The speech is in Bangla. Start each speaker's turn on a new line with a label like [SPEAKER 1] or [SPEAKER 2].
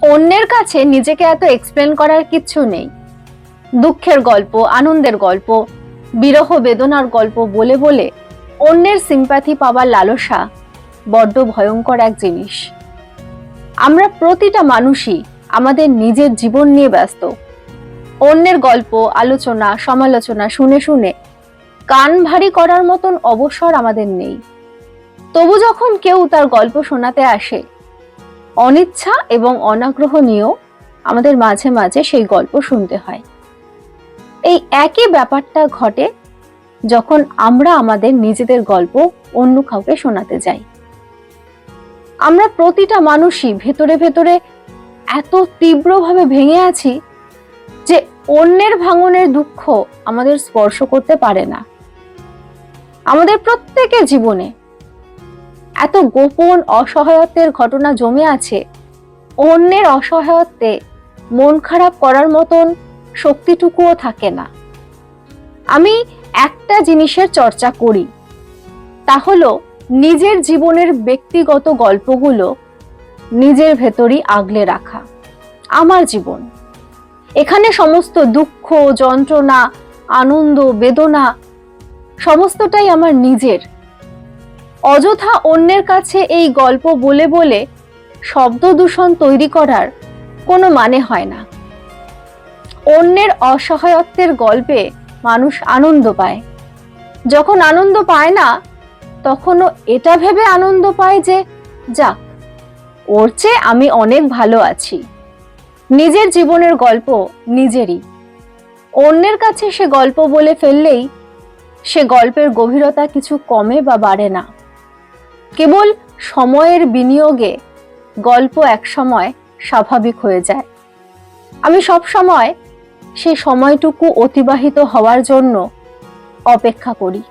[SPEAKER 1] অন্যের কাছে নিজেকে এত এক্সপ্লেন করার কিচ্ছু নেই। দুঃখের গল্প, আনন্দের গল্প, বিরহ বেদনার গল্প বলে বলে অন্যের সিম্প্যাথি পাওয়ার লালসা বড্ড ভয়ঙ্কর এক জিনিস। আমরা প্রতিটা মানুষই আমাদের নিজের জীবন নিয়ে ব্যস্ত। অন্যের গল্প, আলোচনা, সমালোচনা শুনে শুনে কান ভারী করার মতন অবসর আমাদের নেই। তবু যখন কেউ তার গল্প শোনাতে আসে অনিচ্ছা এবং অনাগ্রহ নিয়েও আমাদের মাঝে মাঝে সেই গল্প শুনতে হয়। এই একই ব্যাপারটা ঘটে যখন আমরা আমাদের নিজেদের গল্প অন্য কাউকে শোনাতে যাই। আমরা প্রতিটা মানুষই ভেতরে ভেতরে এত তীব্রভাবে ভেঙে আছি যে অন্যের ভাঙনের দুঃখ আমাদের স্পর্শ করতে পারে না। আমাদের প্রত্যেকের জীবনে এত গোপন অসহায়ত্বের ঘটনা জমে আছে। অন্যের অসহায়ত্বে মন খারাপ করার মতন শক্তিটুকুও থাকে না। আমি একটা জিনিসের চর্চা করি, তা হলো নিজের জীবনের ব্যক্তিগত গল্পগুলো নিজের ভেতরই আগলে রাখা, আমার জীবন। এখানে সমস্ত দুঃখ, যন্ত্রণা, আনন্দ, বেদনা, সমস্তটাই আমার নিজের। অযথা অন্যের কাছে এই গল্প বলে বলে শব্দ দূষণ তৈরি করার কোনো মানে হয় না। অন্যের অসহায়ত্বের গল্পে মানুষ আনন্দ পায়। যখন আনন্দ পায় না, তখনও এটা ভেবে আনন্দ পায় যে, যাক, ওর চেয়ে আমি অনেক ভালো আছি। নিজের জীবনের গল্প নিজেরই। অন্যের কাছে সে গল্প বলে ফেললেই সে গল্পের গভীরতা কিছু কমে বা বাড়ে না। কেবল সময়ের বিনিয়োগে গল্প এক সময় স্বাভাবিক হয়ে যায়। আমি সব সময় সেই সময়টুকু অতিবাহিত হওয়ার জন্য অপেক্ষা করি।